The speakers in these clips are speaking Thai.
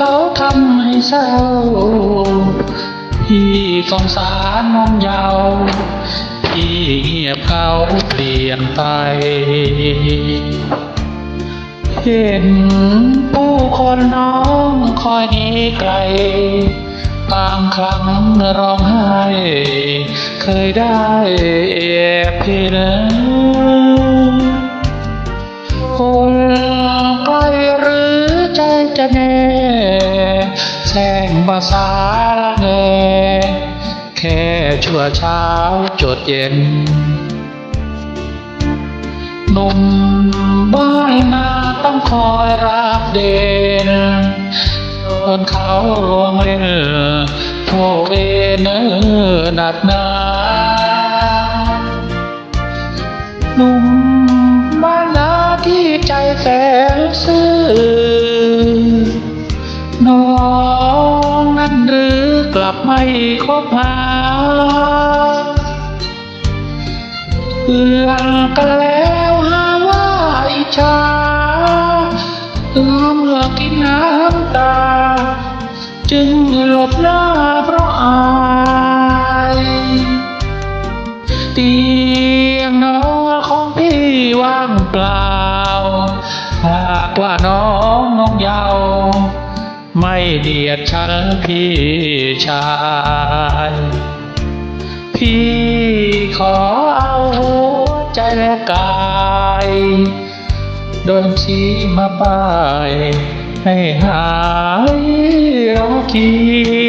เขาทำให้เศร้าพี่สงสารน้องเยาวพี่เงียบเขาเปลี่ยนไป เห็นผู้คนน้องคอยหนีไกลบางครั้งร้องไห้ เคยได้แอบพี่น แสงภาษาละแน่แค่ชั่วเช้าจดเย็นหนุ่มบ้านนาต้องคอยรับเด่นโดนเขาลวงเล่นโทเวเนอหนักหนาหนุ่มบ้านนาที่ใจแสนซื่อนอน ลับไม่คบหาเพื่อนกันแล้วหาว่าอิจฉาน้ำเลือกกินน้ำตา จึงหลบหน้าเพราะอายเตียงนอนของพี่ว่างเปล่า หากว่าน้องน้องเยาว ไม่เดียดฉันพี่ชาย พี่ขอเอาหัวใจและกายโดนชีมาป้าย ให้หายรอคีเ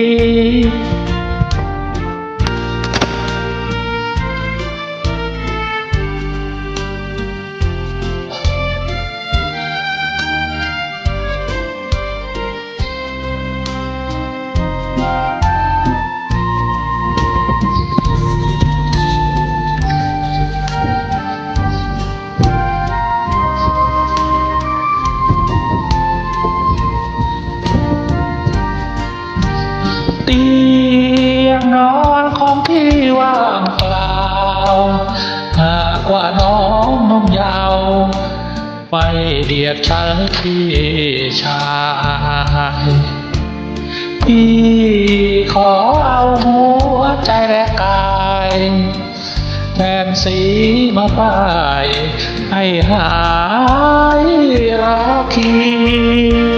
นอนของพี่ว่างเปล่า หากว่าน้องน้องยาวไม่เดียดฉันพี่ชายพี่ขอเอาหัวใจและกายแทนสีมาป้ายให้หายรักคี